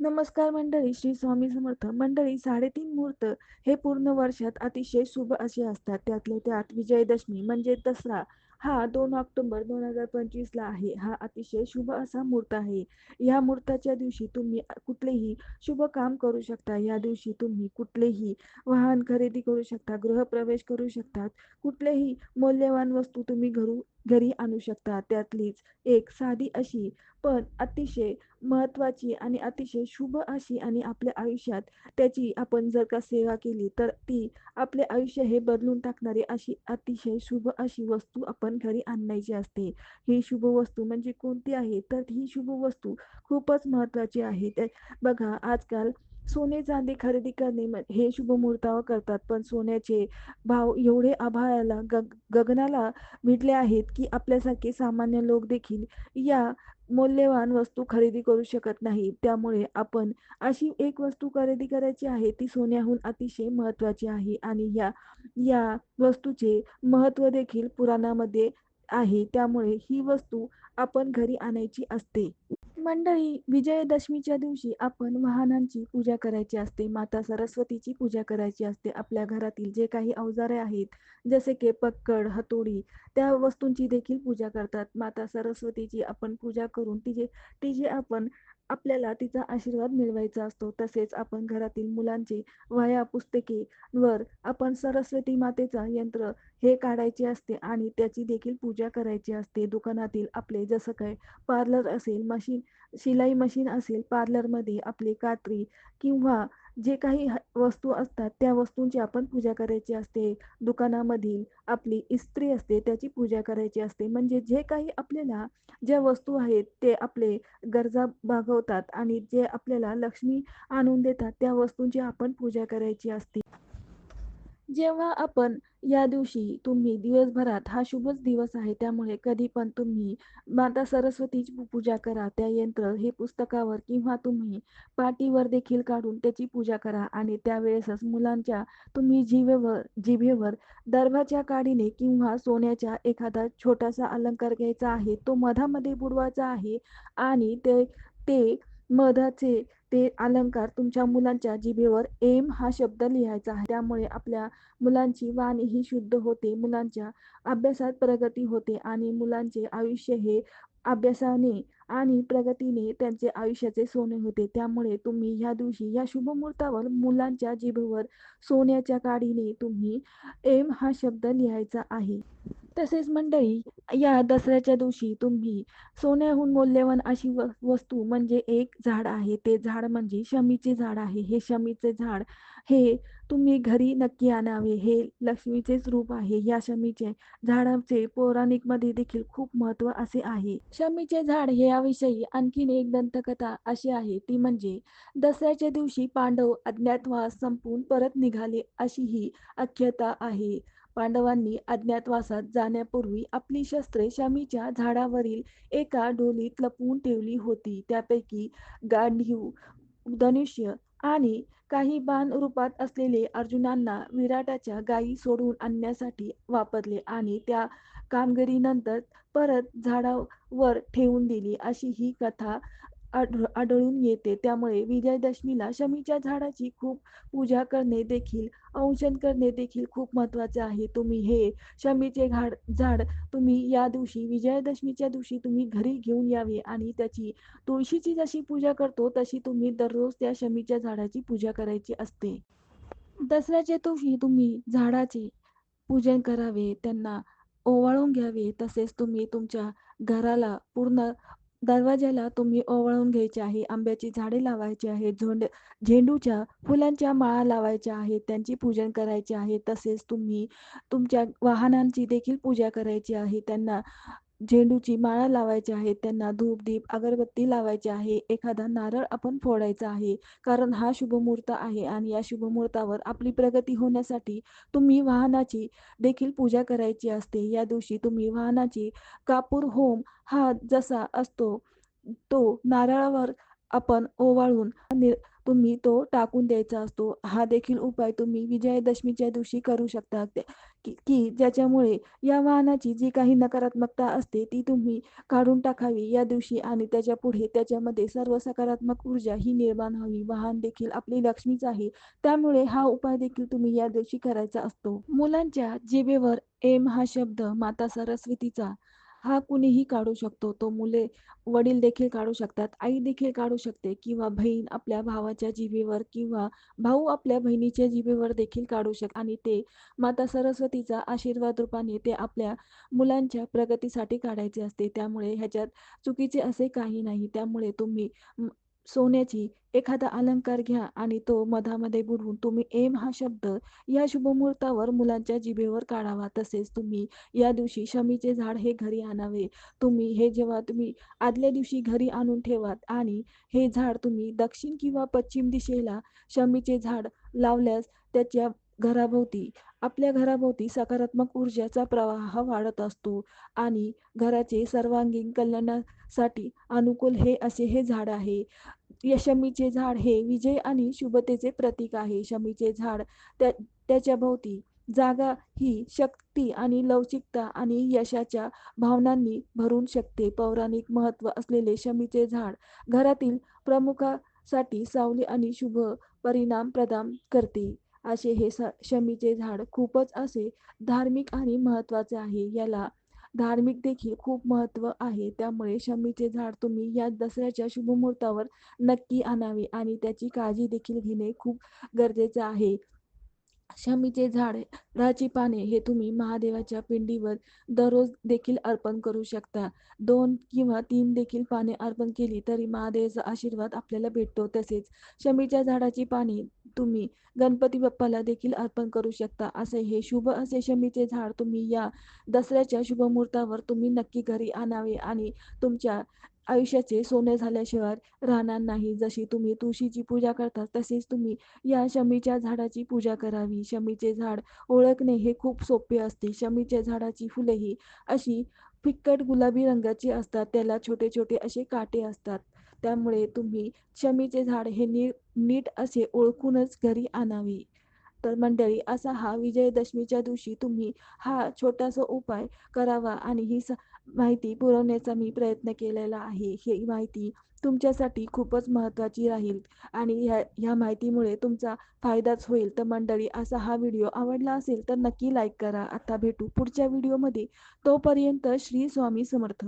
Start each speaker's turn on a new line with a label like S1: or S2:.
S1: नमस्कार मंडळी श्री स्वामी समर्थ. मंडळी साडेतीन मुहूर्त हे पूर्ण वर्षात अतिशय शुभ असे असतात. त्यातले त्यात विजयदशमी म्हणजे दसरा. हा दोन ऑक्टोबर दोन हजार पंचवीसला आहे. हा अतिशय शुभ असा मुहूर्त आहे. या मुहूर्ताच्या दिवशी तुम्ही कुठलेही शुभ काम करू शकता. या दिवशी तुम्ही कुठलेही वाहन खरेदी करू शकता गृहप्रवेश करू शकतात कुठलेही मौल्यवान वस्तू तुम्ही घरू घरी आणू शकता. त्यातलीच एक साधी अशी पण अतिशय महत्त्वाची आणि अतिशय शुभ अशी आणि आपल्या आयुष्यात त्याची आपण जर का सेवा केली तर ती आपले आयुष्य हे बदलून टाकणारी अशी अतिशय शुभ अशी वस्तू आपण घरी आणायची असते. ही शुभ वस्तू म्हणजे कोणती आहे? तर ही शुभ वस्तू खूपच महत्त्वाची आहे. त्या बघा आजकाल सोने चांदी खरेदी करणे हे शुभ मुहूर्तावर करतात. पण सोन्याचे भाव एवढे आभाळाला गग गगनाला भिडले आहेत की आपल्यासारखे सामान्य लोक देखील या मौल्यवान वस्तू खरेदी करू शकत नाही. त्यामुळे आपण अशी एक वस्तू खरेदी करायची आहे ती सोन्याहून अतिशय महत्त्वाची आहे आणि या या वस्तूचे महत्त्व देखील पुराणामध्ये आहे. त्यामुळे ही वस्तू आपण घरी आणायची असते. मंडळी विजयादशमीच्या दिवशी आपण वाहनांची पूजा करायची असते माता सरस्वतीची पूजा करायची असते. आपल्या घरातील जे काही अवजारे आहेत जसे की पक्कड हतोडी त्या वस्तूंची देखील पूजा करतात. माता सरस्वतीची आपण पूजा करून तिचे तिचे आपण आपल्याला तिचा आशीर्वाद मिळवायचा असतो. तसेच आपण घरातील मुलांचे वह्या पुस्तके वर आपण सरस्वती मातेचा यंत्र हे काढायचे असते आणि त्याची देखील पूजा करायची असते. दुकानातील आपले जसं काय पार्लर असेल मशीन शिलाई मशीन असेल पार्लरमध्ये आपली कात्री किंवा जे काही वस्तू असतात त्या वस्तूंची आपण पूजा करायची असते. दुकानामधील आपली इस्त्री असते त्याची पूजा करायची असते. म्हणजे जे काही आपल्याला ज्या वस्तू आहेत ते आपले गरजा भागवतात आणि जे आपल्याला लक्ष्मी आणून देतात त्या वस्तूंची आपण पूजा करायची असते. जेव्हा आपण या दिवशी तुम्ही दिवसभरात हा शुभच दिवस आहे. त्यामुळे कधी पण तुम्ही माता सरस्वतीची पूजा करा. त्या यंत्र हे पुस्तकावर किंवा तुम्ही पाटीवर देखील काढून त्याची पूजा करा. आणि त्यावेळेसच मुलांच्या तुम्ही जिभेवर जिभेवर दर्भाच्या काडीने किंवा सोन्याच्या एखादा छोटासा अलंकार घ्यायचा आहे. तो मधामध्ये बुडवायचा आहे. आणि ते ते मधाचे ते अलंकार तुमच्या मुलांच्या जिभेवर एम हा शब्द लिहायचा आहे. त्यामुळे आपल्या मुलांची वाणी ही शुद्ध होते मुलांच्या अभ्यासात प्रगती होते आणि मुलांचे आयुष्य हे अभ्यासाने आणि प्रगतीने त्यांचे आयुष्याचे सोने होते. त्यामुळे तुम्ही ह्या दिवशी या शुभ मुहूर्तावर मुलांच्या जिभेवर सोन्याच्या काडीने तुम्ही एम हा शब्द लिहायचा आहे. तसेच मंडळी या दसऱ्याच्या दिवशी तुम्ही सोन्याहून मौल्यवान अशी वस्तू म्हणजे एक झाड आहे ते झाड म्हणजे शमीचे झाड आहे. हे शमीचे झाड हे तुम्ही घरी नक्की आणावे. हे लक्ष्मीचेच रूप आहे. या शमीचे झाडाचे पौराणिकमध्ये देखील खूप महत्त्व असे आहे. शमीचे झाड हे याविषयी आणखीन एक दंतकथा अशी आहे. ती म्हणजे दसऱ्याच्या दिवशी पांडव अज्ञातवास संपून परत निघाले अशी ही अख्यता आहे. पांडवांनी अज्ञातवासात जाण्यापूर्वी आपली शस्त्रे शमीच्या झाडावरील एका डोलीत लपवून ठेवली होती. त्यापैकी गांधीव धनुष्य आणि काही बाण रूपात असलेले अर्जुनांना विराटाच्या गायी सोडून आणण्यासाठी वापरले आणि त्या कामगिरीनंतर परत झाडावर ठेवून दिली. अशी ही कथा आढळून येते. त्यामुळे विजयादशमीला शमीच्या झाडाची खूप पूजा करणे देखील औषण करणे देखील खूप महत्त्वाचे आहे. तुम्ही हे शमीचे घाड झाड तुम्ही या दिवशी विजयादशमीच्या दिवशी तुम्ही घरी घेऊन यावे आणि त्याची तुळशीची जशी पूजा करतो तशी तुम्ही दररोज त्या शमीच्या झाडाची पूजा करायची असते. दसऱ्याच्या दिवशी तुम्ही झाडाचे पूजन करावे त्यांना ओवाळून घ्यावे. तसेच तुम्ही तुमच्या घराला पूर्ण दरवाजाला तुम्ही ओवाळून घ्यायचे आहे आंब्याची झाडे लावायची आहेत झोंड झेंडूच्या फुलांच्या माळा लावायच्या आहेत त्यांची पूजन करायचे आहे तसेच तुम्ही तुमच्या वाहनांची देखील पूजा करायची आहे त्यांना झेंडूची माळा लावायची आहे त्यांना धूप दीप अगरबत्ती लावायची आहे. एखादा नारळ आपण फोडायचा आहे कारण हा शुभमुहूर्त आहे आणि या शुभमुहूर्तावर आपली प्रगती होण्यासाठी तुम्ही वाहनाची देखील पूजा करायची असते. या दिवशी तुम्ही वाहनाची कापूर होम हा जसा असतो तो नारळावर आपण ओवाळून तुम्ही तो टाकून द्यायचा असतो. हा देखील उपाय तुम्ही विजयादशमीच्या दिवशी करू शकता. की की ज्याच्यामुळे या वाहनाची जी काही नकारात्मकता असते ती तुम्ही काढून टाकावी या दिवशी आणि त्याच्या पुढे त्याच्यामध्ये सर्व सकारात्मक ऊर्जा ही निर्माण व्हावी. वाहन देखील आपली लक्ष्मीच आहे. त्यामुळे हा उपाय देखील तुम्ही या दिवशी करायचा असतो. मुलांच्या जिभेवर एम हा शब्द माता सरस्वतीचा हा कुणीही काढू शकतो. तो मुले वडील देखील काढू शकतात, आई देखील काढू शकते किंवा बहीण आपल्या भावाच्या जिभेवर किंवा भाऊ आपल्या बहिणीच्या जिभेवर देखील काढू शक आणि ते माता सरस्वतीचा आशीर्वाद रूपाने ते आपल्या मुलांच्या प्रगतीसाठी काढायचे असते. त्यामुळे ह्याच्यात चुकीचे असे काही नाही. त्यामुळे तुम्ही सोन्याची एखादा अलंकार घ्या आणि तो मधामध्ये बुडवून तुम्ही एम हा शब्द या शुभमुहूर्तावर मुलांच्या जिभेवर काढावा. तसेच तुम्ही या दिवशी शमीचे झाड हे घरी आणावे. तुम्ही हे जेव्हा तुम्ही आदल्या दिवशी घरी आणून ठेवात आणि हे झाड तुम्ही दक्षिण किंवा पश्चिम दिशेला शमीचे झाड लावल्यास त्याच्या घराभोवती आपल्या घराभोवती सकारात्मक ऊर्जाचा प्रवाह वाढत असतो आणि घराचे सर्वांगीण कल्याणासाठी अनुकूल हे असे हे झाड आहे. यशमीचे शमीचे झाड हे विजय आणि शुभतेचे प्रतीक आहे. शमीचे झाड त्या त्याच्या भोवती जागा ही शक्ती आणि लवचिकता आणि यशाच्या भावनांनी भरून शकते. पौराणिक महत्त्व असलेले शमीचे झाड घरातील प्रमुखासाठी सावली आणि शुभ परिणाम प्रदान करते. असे हे स शमीचे झाड खूपच असे धार्मिक आणि महत्त्वाचे आहे. याला धार्मिक देखील खूप महत्त्व आहे. त्यामुळे शमीचे झाड तुम्ही या दसऱ्याच्या शुभमुहूर्तावर नक्की आणावे आणि त्याची काळजी देखील घेणे खूप गरजेचं आहे. शमीचे झाडाची पाने हे तुम्ही महादेवाच्या पिंडीवर दररोज देखील अर्पण करू शकता. दोन किंवा तीन देखील पाने अर्पण केली तरी महादेवाचा आशीर्वाद आपल्याला भेटतो. तसेच शमीच्या झाडाची पाने तुम्ही गणपती बाप्पाला देखील अर्पण करू शकता. असे हे शुभ असे शमीचे झाड तुम्ही या दसऱ्याच्या शुभ मुहूर्तावर तुम्ही नक्की घरी आणावे आणि तुमच्या आयुष्याचे सोने झाल्याशिवाय राहणार नाही. जशी तुम्ही तुळशीची पूजा करता तसेच तुम्ही या शमीच्या झाडाची पूजा करावी. शमीचे झाड ओळखणे हे खूप सोपे असते. शमीच्या झाडाची फुले ही अशी फिक्कट गुलाबी रंगाची असतात. त्याला छोटे छोटे असे काटे असतात. त्यामुळे तुम्ही शमीचे झाड हे नी नीट असे ओळखूनच घरी आणावे. तर मंडळी असा हा विजयदशमीच्या दिवशी तुम्ही हा छोटासा उपाय करावा आणि ही स माहिती पुरवण्याचा मी प्रयत्न केलेला आहे. ही माहिती तुमच्यासाठी खूपच महत्त्वाची राहील आणि ह्या ह्या माहितीमुळे तुमचा फायदाच होईल. तर मंडळी असा हा व्हिडिओ आवडला असेल तर नक्की लाईक करा. आता भेटू पुढच्या व्हिडिओमध्ये. तोपर्यंत श्री स्वामी समर्थ.